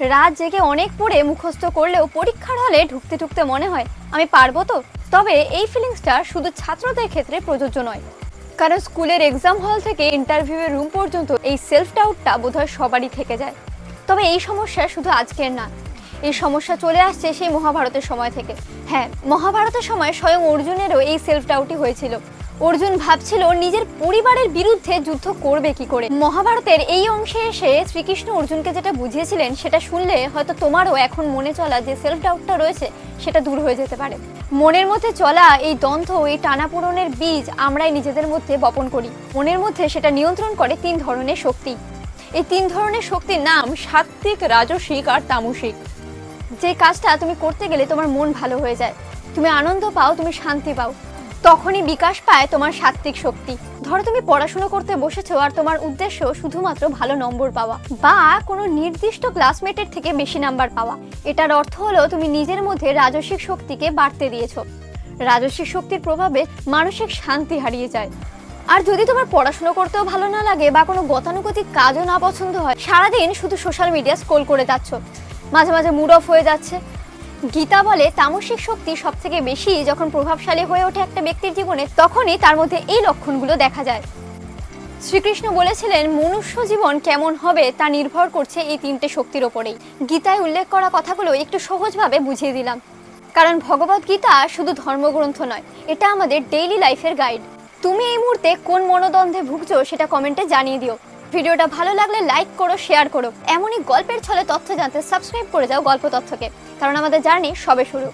রাত জেগে অনেক পড়ে মুখস্থ করলেও পরীক্ষার হলে ঢুকতে ঢুকতে মনে হয়, আমি পারব তো? তবে এই ফিলিংসটা শুধু ছাত্রদের ক্ষেত্রে প্রযোজ্য নয়। কারণ স্কুলের এক্সাম হল থেকে ইন্টারভিউয়ের রুম পর্যন্ত এই সেলফ ডাউটটা বোধহয় সবারই থেকে যায়। তবে এই সমস্যা শুধু আজকের না, এই সমস্যা চলে আসছে সেই মহাভারতের সময় থেকে। হ্যাঁ মহাভারতের সময় স্বয়ং অর্জুনেরও এই সেলফ ডাউটই হয়েছিল। অর্জুন ভাবছিল নিজের পরিবারের বিরুদ্ধে যুদ্ধ করবে কি করে। মহাভারতের এই অংশে এসে শ্রীকৃষ্ণ অর্জুনকে যেটা বুঝিয়েছিলেন, সেটা শুনলে হয়তো তোমারও এখন মনে চলা যে সেলফ ডাউটটা রয়েছে, সেটা দূর হয়ে যেতে পারে। মনের মধ্যে চলা এই দ্বন্দ্ব, এই টানাপোড়নের বীজ আমরাই নিজেদের মধ্যে বপন করি। মনের মধ্যে সেটা নিয়ন্ত্রণ করে তিন ধরনের শক্তি। এই তিন ধরনের শক্তির নাম সাত্ত্বিক, রাজসিক আর তামসিক। যে কাজটা তুমি করতে গেলে তোমার মন ভালো হয়ে যায়। তুমি আনন্দ পাও, তুমি শান্তি পাও। তখনই বিকাশ পায় তোমার সাত্ত্বিক শক্তি। ধরো তুমি পড়াশোনা করতে বসেছো আর তোমার উদ্দেশ্য শুধুমাত্র ভালো নম্বর পাওয়া বা কোনো নির্দিষ্ট ক্লাসমেটের থেকে বেশি নাম্বার পাওয়া। এটার অর্থ হলো তুমি নিজের মধ্যে রাজস্বিক শক্তিকে বাড়তে দিয়েছ। রাজস্বিক শক্তির প্রভাবে মানসিক শান্তি হারিয়ে যায়। আর যদি তোমার পড়াশুনো করতেও ভালো না লাগে বা কোনো গতানুগতিক কাজও না পছন্দ হয়, সারাদিন শুধু সোশ্যাল মিডিয়া স্ক্রোল করে যাচ্ছ। মাঝে মাঝে মুড অফ হয়ে যাচ্ছে। গীতা বলে তামসিক শক্তি সব থেকে বেশি যখন প্রভাবশালী হয়ে ওঠে একটা ব্যক্তির জীবনে, তখনই তার মধ্যে এই লক্ষণগুলো দেখা যায়। শ্রীকৃষ্ণ বলেছিলেন, মনুষ্য জীবন কেমন হবে তা নির্ভর করছে এই তিনটে শক্তির ওপরেই। গীতায় উল্লেখ করা কথাগুলো একটু সহজভাবে বুঝিয়ে দিলাম। কারণ ভগবত গীতা শুধু ধর্মগ্রন্থ নয়, এটা আমাদের ডেইলি লাইফের গাইড তুমি এই মুহূর্তে কোন মনোদ্বন্দ্বে ভুগছো সেটা কমেন্টে জানিয়ে দিও। ভিডিওটা ভালো লাগলে লাইক করো শেয়ার করো। এমনই গল্পের ছলে তথ্য জানতে সাবস্ক্রাইব করে যাও গল্প তথ্যকে। কারণ আমাদের জার্নি সবে শুরু।